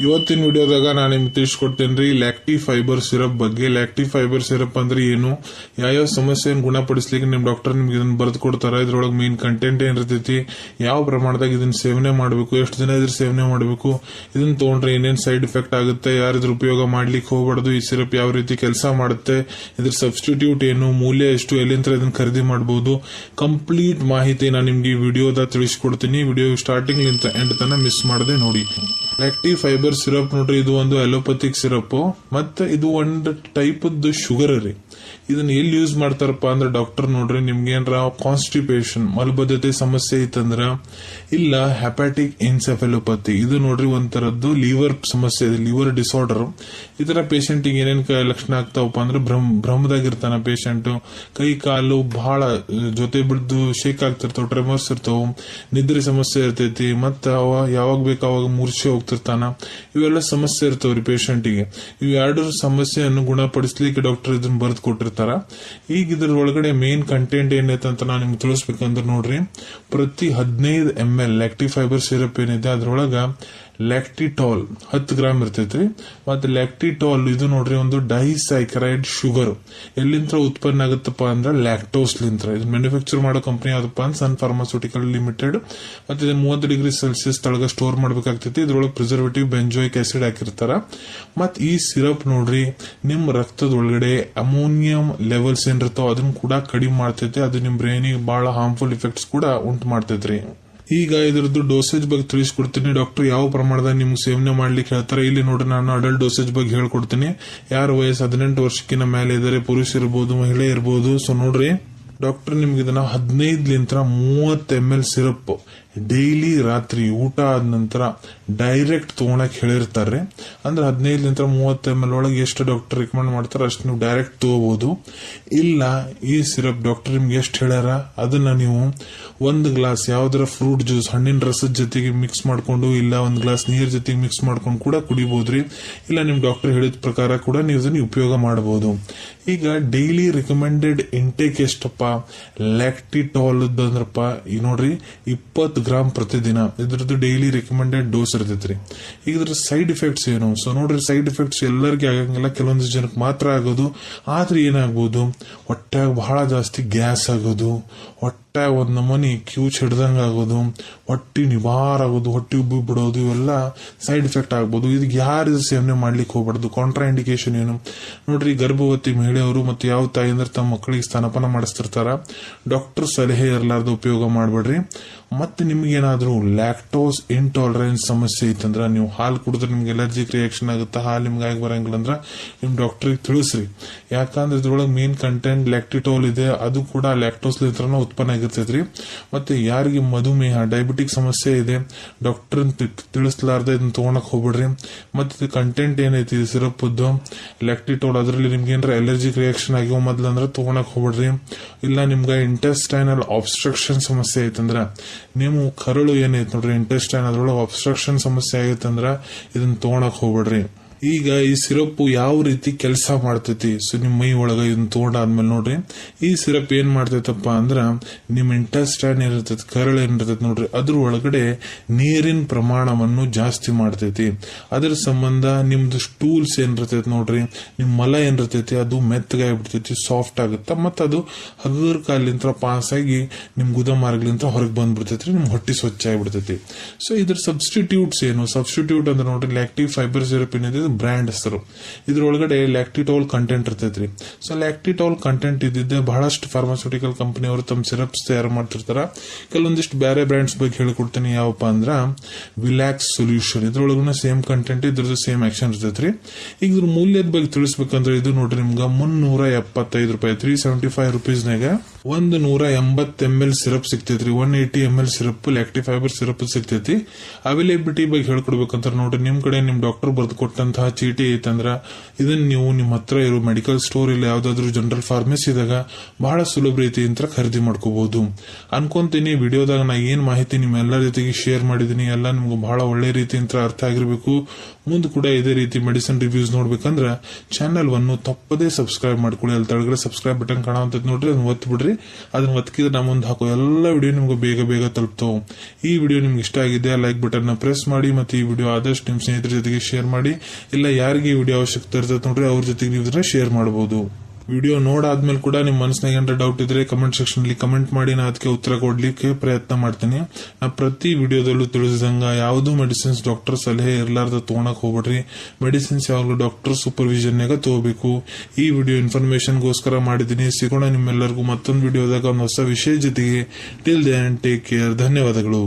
ಇವತ್ತಿನ ವಿಡಿಯೋದಾಗ ನಾನು ನಿಮ್ಗೆ ತಿಳಿಸ್ಕೊಡ್ತೇನೆ ರೀ ಲ್ಯಾಕ್ಟಿ ಫೈಬರ್ ಸಿರಪ್ ಬಗ್ಗೆ. ಲ್ಯಾಕ್ಟಿ ಫೈಬರ್ ಸಿರಪ್ ಅಂದ್ರೆ ಏನು? ಯಾವ್ಯಾವ ಸಮಸ್ಯೆಯನ್ನು ಗುಣಪಡಿಸ್ಲಿಕ್ಕೆ ನಿಮ್ ಡಾಕ್ಟರ್ ನಿಮ್ಗೆ ಇದನ್ನ ಬರೆದು ಕೊಡ್ತಾರ? ಇದ್ರೊಳಗೆ ಮೇನ್ ಕಂಟೆಂಟ್ ಏನಿರ್ತೈತಿ ಯಾವ ಪ್ರಮಾಣದಾಗ ಇದನ್ನ ಸೇವನೆ ಮಾಡಬೇಕು? ಎಷ್ಟು ದಿನ ಇದ್ರ ಸೇವನೆ ಮಾಡಬೇಕು? ಇದನ್ನ ತಗೊಂಡ್ರೆ ಏನೇನು ಸೈಡ್ ಇಫೆಕ್ಟ್ ಆಗುತ್ತೆ? ಯಾರು ಇದ್ರ ಉಪಯೋಗ ಮಾಡ್ಲಿಕ್ಕೆ ಹೋಗ್ಬಾರ್ದು? ಈ ಸಿರಪ್ ಯಾವ ರೀತಿ ಕೆಲಸ ಮಾಡುತ್ತೆ? ಇದ್ರ ಸಬ್ಸ್ಟಿಟ್ಯೂಟ್ ಏನು? ಮೂಲ್ಯ ಎಷ್ಟು? ಎಲ್ಲಿಂದ ಇದನ್ನ ಖರೀದಿ ಮಾಡಬಹುದು ಕಂಪ್ಲೀಟ್ ಮಾಹಿತಿ ನಾನು ನಿಮ್ಗೆ ಈ ವಿಡಿಯೋದ ತಿಳಿಸ್ಕೊಡ್ತೀನಿ. ವಿಡಿಯೋ ಸ್ಟಾರ್ಟಿಂಗ್ ಎಂಡ್ ತನ ಮಿಸ್ ಮಾಡದೆ ನೋಡಿ. ಲ್ಯಾಕ್ಟಿ ಫೈಬರ್ ಸಿರಪ್ ನೋಡ್ರಿ ಇದು ಒಂದು ಅಲೋಪತಿಕ್ ಸಿರಪ್ ಮತ್ತೆ ಇದು ಒಂದು ಟೈಪ್ ಶುಗರ್ ರೀ. ಇದನ್ನ ಎಲ್ಲಿ ಯೂಸ್ ಮಾಡ್ತಾರಪ್ಪ ಅಂದ್ರೆ ಡಾಕ್ಟರ್ ನೋಡ್ರಿ, ನಿಮ್ಗೆ ಏನಾರ ಕಾನ್ಸ್ಟಿಪೇಷನ್ ಮಲಬದ್ಧತೆ ಸಮಸ್ಯೆ ಇತ್ತಂದ್ರ ಇಲ್ಲ ಹೆಪಾಟಿಕ್ ಇನ್ಸೆಫೆಲೋಪತಿ ಇದು ನೋಡ್ರಿ ಒಂಥರದ್ದು ಲಿವರ್ ಸಮಸ್ಯೆ ಲಿವರ್ ಡಿಸಾರ್ಡರ್ ತರ ಪೇಷಂಟ್ ಏನೇನ್ ಲಕ್ಷಣ ಆಗ್ತಾವಪ್ಪ ಅಂದ್ರೆ ಭ್ರಮ್, ಭ್ರಮದಾಗಿರ್ತಾನ ಪೇಷಂಟ್ ಕೈ, ಕಾಲು ಬಹಳ ಜೊತೆ ಬಿಡ್ದು ಶೇಕ್ ಆಗ್ತಿರ್ತಾವ ಟ್ರೆಮರ್ಸ್ ಇರ್ತಾವ, ನಿದ್ರೆ ಸಮಸ್ಯೆ ಇರ್ತೈತಿ, ಮತ್ತ ಅವ ಯಾವಾಗ ಬೇಕು ಅವಾಗ ಮೂರ್ಛೆ ಹೋಗ್ತಿರ್ತಾನ. ಇವೆಲ್ಲ ಸಮಸ್ಯೆ ಇರ್ತಾವ್ರಿ ಪೇಷಂಟಿಗೆ ಇವೆರಡರ ಸಮಸ್ಯೆಯನ್ನು ಗುಣಪಡಿಸ್ಲಿಕ್ಕೆ ಡಾಕ್ಟರ್ ಇದನ್ನ ಬರೆದು ಕೊಟ್ಟಿರ್ತಾರ. ಈಗ ಇದ್ರ ಒಳಗಡೆ ಮೇನ್ ಕಂಟೆಂಟ್ ಏನೈತೆ ಅಂತ ನಾನು ನಿಮ್ಗೆ ತಿಳಿಸ್ಬೇಕಂದ್ರೆ ನೋಡ್ರಿ, ಪ್ರತಿ ಹದಿನೈದು M L lacti fiber syrup ಏನಿದೆ, ಅದ್ರೊಳಗ ಲ್ಯಾಕ್ಟಿಟಾಲ್, ಹತ್ತು ಗ್ರಾಮ್ ಇರ್ತೈತ್ರಿ. ಮತ್ತೆ ಲ್ಯಾಕ್ಟಿಟಾಲ್, ಇದು ನೋಡ್ರಿ, ಒಂದು ಡೈಸೈಕ್ರೈಡ್ ಶುಗರ್. ಎಲ್ಲಿಂದ ಉತ್ಪನ್ನ ಆಗುತ್ತಪ್ಪ ಅಂದ್ರೆ ಲ್ಯಾಕ್ಟೋಸ್ ಲಿಂತ್ರ ಇದು ಮ್ಯಾನುಫ್ಯಾಕ್ಚರ್ ಮಾಡೋ ಕಂಪನಿ ಯಾವ್ದಪ್ಪ ಅಂದ್ರೆ ಸನ್ ಫಾರ್ಮಾಸ್ಯೂಟಿಕಲ್ ಲಿಮಿಟೆಡ್. ಮತ್ತೆ ಇದು ಮೂವತ್ತು ಡಿಗ್ರಿ ಸೆಲ್ಸಿಯಸ್ ತಳಗ ಸ್ಟೋರ್ ಮಾಡಬೇಕಾಗ್ತೈತಿ. ಇದ್ರೊಳಗೆ ಪ್ರಿಸರ್ವೇಟಿವ್ ಬೆಂಜೋಯಿಕ್ ಆಸಿಡ್ ಹಾಕಿರ್ತಾರ. ಮತ್ತೆ ಈ ಸಿರಪ್ ನೋಡ್ರಿ ನಿಮ್ಮ ರಕ್ತದೊಳಗಡೆ ಅಮೋನಿಯಂ ಲೆವೆಲ್ಸ್ ಏನಿರ್ತಾವ ಅದನ್ನ ಕೂಡ ಕಡಿಮೆ ಮಾಡ್ತೈತೆ. ಅದು ನಿಮ್ಮ ಬ್ರೈನಿಗೆ ಬಹಳ ಹಾರ್ಮ್ಫುಲ್ ಇಫೆಕ್ಟ್ಸ್ ಕೂಡ ಉಂಟು ಮಾಡ್ತೈತ್ರಿ. ಈಗ ಇದ್ರದ್ದು ಡೋಸೇಜ್ ಬಗ್ಗೆ ತಿಳಿಸ್ಕೊಡ್ತೀನಿ. ಡಾಕ್ಟರ್ ಯಾವ ಪ್ರಮಾಣದಾಗ ನಿಮ್ಗೆ ಸೇವನೆ ಮಾಡ್ಲಿಕ್ಕೆ ಹೇಳ್ತಾರೆ? ಇಲ್ಲಿ ನೋಡ್ರಿ, ನಾನು ಅಡಲ್ಟ್ ಡೋಸೇಜ್ ಬಗ್ಗೆ ಹೇಳ್ಕೊಡ್ತೀನಿ. ಯಾರ ವಯಸ್ಸು ಹದಿನೆಂಟು ವರ್ಷಕ್ಕಿಂತ ಮೇಲೆ ಇದ್ದಾರೆ ಪುರುಷ ಇರ್ಬೋದು, ಮಹಿಳೆ ಇರ್ಬೋದು. ಸೊ ನೋಡ್ರಿ. ಡಾಕ್ಟರ್ ನಿಮ್ಗೆ ಇದನ್ನ ಹದಿನೈದ್ಲಿಂತ್ರ ಮೂವತ್ತು ಎಂ ಎಲ್ ಸಿರಪ್ ಡೈಲಿ ರಾತ್ರಿ ಊಟ ಆದ ನಂತರ ಡೈರೆಕ್ಟ್ ತಗೊಳಕ್ ಹೇಳಿರ್ತಾರೆ. ಅಂದ್ರೆ ಹದಿನೈದ್ಲಿಂತ್ರ ಮೂವತ್ತು ಎಂ ಎಲ್ ಒಳಗೆ ಎಷ್ಟು ಡಾಕ್ಟರ್ ರಿಕಮೆಂಡ್ ಮಾಡ್ತಾರೆ ಅಷ್ಟು ನೀವು ಡೈರೆಕ್ಟ್ ತಗೋಬಹುದು ಇಲ್ಲ, ಈ ಸಿರಪ್ ಡಾಕ್ಟರ್ ನಿಮ್ಗೆ ಎಷ್ಟು ಹೇಳ್ಯಾರ? ಅದನ್ನ ನೀವು ಒಂದು ಗ್ಲಾಸ್ ಯಾವ್ದಾರ ಫ್ರೂಟ್ ಜ್ಯೂಸ್ ಹಣ್ಣಿನ ರಸದ ಜೊತೆಗೆ ಮಿಕ್ಸ್ ಮಾಡ್ಕೊಂಡು ಇಲ್ಲ ಒಂದು ಗ್ಲಾಸ್ ನೀರ್ ಜೊತೆಗೆ ಮಿಕ್ಸ್ ಮಾಡ್ಕೊಂಡು ಕೂಡ ಕುಡಿಬಹುದ್ರಿ ಇಲ್ಲ, ನಿಮ್ ಡಾಕ್ಟರ್ ಹೇಳಿದ ಪ್ರಕಾರ ಕೂಡ ನೀವು ಇದನ್ನ ಉಪಯೋಗ ಮಾಡಬಹುದು ಈಗ ಡೈಲಿ ರೆಕಮೆಂಡೆಡ್ ಇಂಟೇಕ್ ಎಷ್ಟಪ್ಪ? ಲ್ಯಾಕ್ಟಿಟಾಲ್ ಅಂದ್ರಪ್ಪ ಈ ನೋಡ್ರಿ, ಇಪ್ಪತ್ತು ಗ್ರಾಮ್ ಪ್ರತಿದಿನ. ಇದ್ರದ್ದು ಡೈಲಿ ರೆಕಮೆಂಡೆಡ್ ಡೋಸ್ ಇರ್ತೈತ್ರಿ. ಈಗ ಇದ್ರ ಸೈಡ್ ಇಫೆಕ್ಟ್ಸ್ ಏನು? ಸೊ ನೋಡ್ರಿ ಸೈಡ್ ಇಫೆಕ್ಟ್ಸ್ ಎಲ್ಲರಿಗೆ ಆಗಂಗಿಲ್ಲ. ಕೆಲವೊಂದು ಜನಕ್ಕೆ ಮಾತ್ರ ಆಗೋದು. ಆದ್ರೆ ಏನಾಗ್ಬೋದು? ಹೊಟ್ಟೆ ಬಹಳ ಜಾಸ್ತಿ ಗ್ಯಾಸ್ ಆಗೋದು. ಹೊಟ್ಟೆ ಒಂದ್ ನಮೂನಿ ಕ್ಯೂಚ್ ಹಿಡ್ದಂಗೆ ಆಗೋದು, ಹೊಟ್ಟೆ ನಿವಾರ ಆಗೋದು, ಹೊಟ್ಟಿ ಉಬ್ಬಿ ಬಿಡೋದು, ಇವೆಲ್ಲ ಸೈಡ್ ಎಫೆಕ್ಟ್ ಆಗ್ಬೋದು. ಇದಕ್ಕೆ ಯಾರು ಸೇವನೆ ಮಾಡ್ಲಿಕ್ಕೆ ಹೋಗ್ಬಾರ್ದು? ಕಾಂಟ್ರಾ ಇಂಡಿಕೇಶನ್ ಏನು? ನೋಡ್ರಿ, ಗರ್ಭವತಿ ಮಹಿಳೆಯವರು ಮತ್ತು ಯಾವ ತಾಯಂದ್ರೆ ತಮ್ಮ ಮಕ್ಕಳಿಗೆ ಸ್ಥಾನಪನ ಮಾಡಿಸ್ತಿರ್ತಾರ. ಡಾಕ್ಟರ್ ಸಲಹೆ ಇರಲಾರ್ದು ಉಪಯೋಗ ಮಾಡಬೇಡ್ರಿ. ಮತ್ತೆ ಏನಾದರೂ ಲ್ಯಾಕ್ಟೋಸ್ ಇಂಟಾಲರೆನ್ಸ್ ಸಮಸ್ಯೆ ಇತ್ತಂದ್ರೆ ನೀವು ಹಾಲು ಕುಡಿದ್ರೆ ನಿಮ್ಗೆ ಎಲರ್ಜಿಕ್ ರಿಯಾಕ್ಷನ್ ಆಗುತ್ತೆ, ಹಾಲು ನಿಮ್ಗೆ ಆಗಿ ಬರಂಗಿಲ್ಲ ಅಂದ್ರೆ ನಿಮ್ಮ ಡಾಕ್ಟ್ರಿಗೆ ತಿಳಿಸ್ರಿ. ಯಾಕಂದ್ರೆ ಇದ್ರೊಳಗೆ ಮೇನ್ ಕಂಟೆಂಟ್ ಲ್ಯಾಕ್ಟಿಟೋಲ್ ಇದೆ, ಅದು ಕೂಡ ಲ್ಯಾಕ್ಟೋಸ್ ಉತ್ಪನ್ನ ಆಗಿರ್ತೈತ್ರಿ ಮತ್ತೆ ಯಾರಿಗೆ ಮಧುಮೇಹ ಡಯಾಬಿಟಿಕ್ ಸಮಸ್ಯೆ ಇದೆ ಡಾಕ್ಟರ್ ತಿಳಿಸ್ಲಾರ್ದ ಇದನ್ನ ತಗೊಳಕ್ ಹೋಗ್ಬಿಡ್ರಿ. ಮತ್ತೆ ಕಂಟೆಂಟ್ ಏನೈತಿ ಸಿರಪ್ ಲ್ಯಾಕ್ಟಿಟೋಲ್ ಅದರಲ್ಲಿ ನಿಮ್ಗೆ ಏನಾರ ಅಲರ್ಜಿಕ್ ರಿಯಾಕ್ಷನ್ ಆಗಿವ ಮೊದ್ಲಂದ್ರ ತಗೊಳಕ್ ಹೋಗ್ಬಿಡ್ರಿ. ಇಲ್ಲ ನಿಮ್ಗೆ ಇಂಟೆಸ್ಟೈನಲ್ ಆಬ್ಸ್ಟ್ರಕ್ಷನ್ ಸಮಸ್ಯೆ ಐತಂದ್ರ ನಿಮ್ಮ ಕರಳು ಏನೈತಿ ನೋಡ್ರಿ ಇಂಟೆಸ್ಟೈನ್ ಅದ್ರೊಳಗೆ ಆಬ್ಸ್ಟ್ರಕ್ಷನ್ ಸಮಸ್ಯೆ ಆಗೈತಂದ್ರ ಇದನ್ನ ತಗೊಳಕ್ ಹೋಗ್ಬಿಡ್ರಿ. ಈಗ ಈ ಸಿರಪ್ ಯಾವ ರೀತಿ ಕೆಲಸ ಮಾಡ್ತೈತಿ? ಸೊ ನಿಮ್ಮ ಮೈ ಒಳಗ ಇದನ್ನ ತಗೊಂಡಾದ್ಮೇಲೆ ನೋಡ್ರಿ. ಈ ಸಿರಪ್ ಏನ್ ಮಾಡ್ತೈತಪ್ಪ ಅಂದ್ರ ನಿಮ್ಮ ಇಂಟೆಸ್ಟೈನ್ ಏನಿರ್ತೈತಿ, ಕರಳು ಏನಿರ್ತೈತಿ ನೋಡ್ರಿ, ಅದ್ರ ಒಳಗಡೆ ನೀರಿನ ಪ್ರಮಾಣವನ್ನು ಜಾಸ್ತಿ ಮಾಡ್ತೈತಿ. ಅದ್ರ ಸಂಬಂಧ ನಿಮ್ದು ಸ್ಟೂಲ್ಸ್ ಏನಿರ್ತೈತಿ ನೋಡ್ರಿ ನಿಮ್ಮ ಮಲ ಏನಿರ್ತೈತಿ, ಅದು ಮೆತ್ತಗಾಗ್ಬಿಡ್ತೈತಿ ಸಾಫ್ಟ್ ಆಗುತ್ತೆ. ಮತ್ತ ಅದು ಹಗುರ್ ಕಾಲಿಂತ ಪಾಸ್ ಆಗಿ ನಿಮ್ ಗುದ ಮಾರ್ಗಲಿಂತ ಹೊರಗೆ ಬಂದ್ಬಿಡ್ತೈತಿ ನಿಮ್ ಹೊಟ್ಟಿ ಸ್ವಚ್ಛ ಆಗಿಬಿಡ್ತೈತಿ. ಸೊ ಇದ್ರ ಸಬ್ಸ್ಟಿಟ್ಯೂಟ್ಸ್ ಏನು? ಸಬ್ಸ್ಟಿಟ್ಯೂಟ್ ಅಂದ್ರೆ ನೋಡ್ರಿ ಲ್ಯಾಕ್ಟಿವ್ ಫೈಬರ್ ಸಿರಪ್ ಏನಿದೆ ಬ್ರ್ಯಾಂಡ್ ಹೆಸರು. ಇದ್ರೊಳಗಡೆ ಲ್ಯಾಕ್ಟಿಟೋಲ್ ಕಂಟೆಂಟ್ ಇರ್ತೈತ್ರಿ. ಸೊ ಲ್ಯಾಕ್ಟಿಟೋಲ್ ಕಂಟೆಂಟ್ ಇದ್ದಿದ್ದೆ ಬಹಳಷ್ಟು ಫಾರ್ಮಾಸ್ಯೂಟಿಕಲ್ ಕಂಪನಿಯವರು ತಮ್ಮ ಸಿರಪ್ಸ್ ತಯಾರು ಮಾಡ್ತಿರ್ತಾರೆ. ಕೆಲವೊಂದಿಷ್ಟು ಬೇರೆ ಬ್ರ್ಯಾಂಡ್ಸ್ ಬಗ್ಗೆ ಹೇಳ್ಕೊಡ್ತೀನಿ. ಯಾವಪ್ಪ ಅಂದ್ರೆ ವಿಲ್ಯಾಕ್ಸ್ ಸೊಲ್ಯೂಷನ್ ಇದ್ರೊಳಗೂ ಸೇಮ್ ಕಂಟೆಂಟ್ ಇದ್ರದ್ದು ಸೇಮ್ ಆಕ್ಷನ್ ಇರ್ತೈತ್ರಿ. ಈಗ ಇದ್ರ ಮೂಲ್ಯದ ಬಗ್ಗೆ ತಿಳಿಸ್ಬೇಕಂದ್ರೆ ಇದು ನೋಡ್ರಿ, ನಿಮ್ಗೆ ಮುನ್ನೂರ ಎಪ್ಪತ್ತೈದು ರೂಪಾಯಿ. ತ್ರೀ ಸೆವೆಂಟಿ ಫೈವ್ ರುಪೀಸ್ನಾಗ ಒಂದು ನೂರ ಎಂಬತ್ತು ಎಂ ಎಲ್ ಸಿರಪ್ ಸಿಗ್ತೈತ್ರಿ. One eighty M L syrup lacti fiber syrup ಸಿಗ್ತೈತಿ. ಅವೈಲೇಬಿಲಿಟಿ ಬಗ್ಗೆ ಹೇಳ್ಕೊಡ್ಬೇಕಂತ ನೋಡ್ರಿ. ನಿಮ್ ಕಡೆ ನಿಮ್ ಡಾಕ್ಟರ್ ಬರೆದು ಕೊಟ್ಟಂತಹ ಚೀಟಿ ಐತಂದ್ರ ಇದನ್ನ ನೀವು ನಿಮ್ಮ ಹತ್ರ ಇರೋ ಮೆಡಿಕಲ್ ಸ್ಟೋರ್ ಇಲ್ಲ ಯಾವ್ದಾದ್ರು ಜನರಲ್ ಫಾರ್ಮಸಿದಾಗ ಬಹಳ ಸುಲಭ ರೀತಿಯಿಂದ ಖರೀದಿ ಮಾಡ್ಕೋಬಹುದು ಅನ್ಕೊಂತೀನಿ, ವಿಡಿಯೋದಾಗ ನಾ ಏನ್ ಮಾಹಿತಿ ನಿಮ್ಮೆಲ್ಲರ ಜೊತೆಗೆ ಶೇರ್ ಮಾಡಿದೀನಿ, ಎಲ್ಲ ನಿಮ್ಗೆ ಬಹಳ ಒಳ್ಳೆ ರೀತಿಯಿಂದ ಅರ್ಥ ಆಗಿರ್ಬೇಕು. ಮುಂದೆ ಕೂಡ ಇದೇ ರೀತಿ ಮೆಡಿಸಿನ್ ರಿವ್ಯೂಸ್ ನೋಡ್ಬೇಕಂದ್ರೆ ಚಾನೆಲ್ ಅನ್ನು ತಪ್ಪದೇ ಸಬ್ಸ್ಕ್ರೈಬ್ ಮಾಡ್ಕೊಳ್ಳಿ. ಅಲ್ಲಿ ತಳಗಡೆ ಸಬ್ಸ್ಕ್ರೈಬ್ ಬಟನ್ ಕಾಣುವಂತದ್ ನೋಡ್ರಿ, ಅದನ್ನ ಒತ್ತು ಬಿಡ್ರಿ. ಅದನ್ನ ಒತ್ತಿದ್ರೆ ನಾ ಮುಂದೆ ಹಾಕೋ ಎಲ್ಲ ವಿಡಿಯೋ ನಿಮ್ಗೆ ಬೇಗ ಬೇಗ ತಲುಪ್ತಾವ. ಈ ವಿಡಿಯೋ ನಿಮ್ಗೆ ಇಷ್ಟ ಆಗಿದೆ ಲೈಕ್ ಬಟನ್ ಪ್ರೆಸ್ ಮಾಡಿ, ಮತ್ತೆ ಈ ವಿಡಿಯೋ ಆದಷ್ಟು ನಿಮ್ಮ ಸ್ನೇಹಿತರ ಜೊತೆಗೆ ಶೇರ್ ಮಾಡಿ. ಇಲ್ಲ, ಯಾರಿಗೆ ಈ ವಿಡಿಯೋ ಅವಶ್ಯಕತೆ ಇರ್ತದೆ ನೋಡ್ರಿ, ಅವ್ರ ಜೊತೆಗೆ ನೀವು ಇದನ್ನ ಶೇರ್ ಮಾಡಬಹುದು ವಿಡಿಯೋ ನೋಡಾದ್ಮೇಲೆ ಕೂಡ ನಿಮ್ಮ ಮನಸ್ಸಿನಾಗ ಏನಾರ ಡೌಟ್ ಇದ್ರೆ ಕಮೆಂಟ್ ಸೆಕ್ಷನ್ ಅಲ್ಲಿ ಕಮೆಂಟ್ ಮಾಡಿ, ನಾ ಅದಕ್ಕೆ ಉತ್ತರ ಕೊಡ್ಲಿಕ್ಕೆ ಪ್ರಯತ್ನ ಮಾಡ್ತೀನಿ. ನಾ ಪ್ರತಿ ವಿಡಿಯೋದಲ್ಲೂ ತಿಳಿಸಿದಂಗ ಯಾವುದು ಮೆಡಿಸಿನ್ಸ್ ಡಾಕ್ಟರ್ ಸಲಹೆ ಇರ್ಲಾರ್ದ ತೊಗೊಳಕ್ ಹೋಗ್ಬೇಡ್ರಿ. ಮೆಡಿಸಿನ್ಸ್ ಯಾವಾಗಲೂ ಡಾಕ್ಟರ್ ಸೂಪರ್ವಿಷನ್ ನಾಗ ತಗೋಬೇಕು. ಈ ವಿಡಿಯೋ ಇನ್ಫಾರ್ಮೇಶನ್ ಗೋಸ್ಕರ ಮಾಡಿದ್ದೀನಿ. ಸಿಗೋಣ ನಿಮ್ಮೆಲ್ಲರಿಗೂ ಮತ್ತೊಂದು ವಿಡಿಯೋದಾಗ ಒಂದು ಹೊಸ ವಿಷಯ ಜೊತೆಗೆ. ಟಿಲ್ ದೆನ್ ಟೇಕ್ ಕೇರ್ ಧನ್ಯವಾದಗಳು.